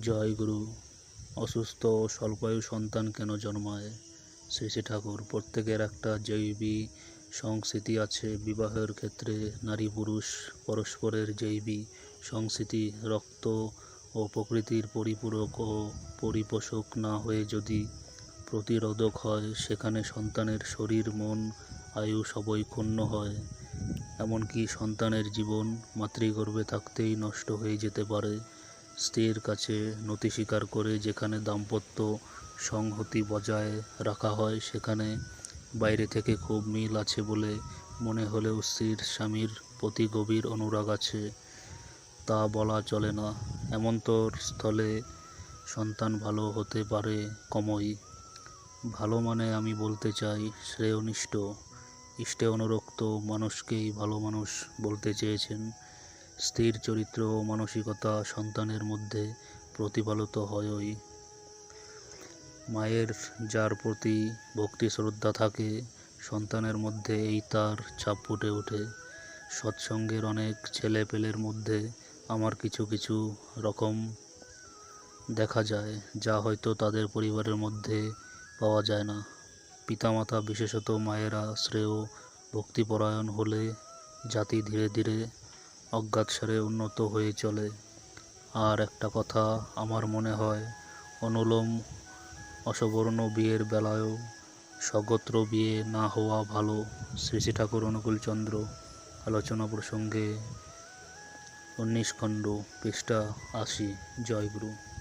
জয়গুরু অসুস্থ ও স্বল্পায়ু সন্তান কেন জন্মায়? শ্রী শ্রী ঠাকুর, প্রত্যেকের একটা জৈবী সংস্কৃতি আছে। বিবাহের ক্ষেত্রে নারী পুরুষ পরস্পরের জৈবী সংস্কৃতি, রক্ত ও প্রকৃতির পরিপূরক ও পরিপোষক না হয়ে যদি প্রতিরোধক হয়, সেখানে সন্তানের শরীর, মন, আয়ু সবই ক্ষুণ্ণ হয়। এমনকি সন্তানের জীবন মাতৃগর্ভে থাকতেই নষ্ট হয়ে যেতে পারে। স্ত্রীর কাছে নতি স্বীকার করে যেখানে দাম্পত্য সংহতি বজায় রাখা হয়, সেখানে বাইরে থেকে খুব মিল আছে বলে মনে হলেও স্ত্রীর স্বামীর প্রতি গভীর অনুরাগ আছে। তা বলা চলে না। এমন্তর স্থলে সন্তান ভালো হতে পারে কমই। ভালো মানে আমি বলতে চাই শ্রেয়নিষ্ঠ। ইষ্টে অনুরক্ত মানুষকেই ভালো মানুষ বলতে চেয়েছেন। স্থির চরিত্র ও মানসিকতা সন্তানের মধ্যে প্রতিফলিত হয়ই। মায়ের যার প্রতি ভক্তি শ্রদ্ধা থাকে, সন্তানের মধ্যে এই তার ছাপ ফুটে ওঠে। সৎসঙ্গের অনেক ছেলে পেলের মধ্যে আমার কিছু কিছু রকম দেখা যায়, যা হয়তো তাদের পরিবারের মধ্যে পাওয়া যায় না। পিতামাতা বিশেষত মায়েরা শ্রেয় ভক্তিপরায়ণ হলে জাতি ধীরে ধীরে অজ্ঞাতসারে উন্নত হয়ে চলে। আর একটা কথা আমার মনে হয়, অনুলোম অসবর্ণ বিয়ের বেলায়ও সগত্র বিয়ে না হওয়া ভালো। শ্রী শ্রী ঠাকুর অনুকূলচন্দ্র, আলোচনা প্রসঙ্গে উনিশ খণ্ড পৃষ্ঠা আশি, জয়গুরু।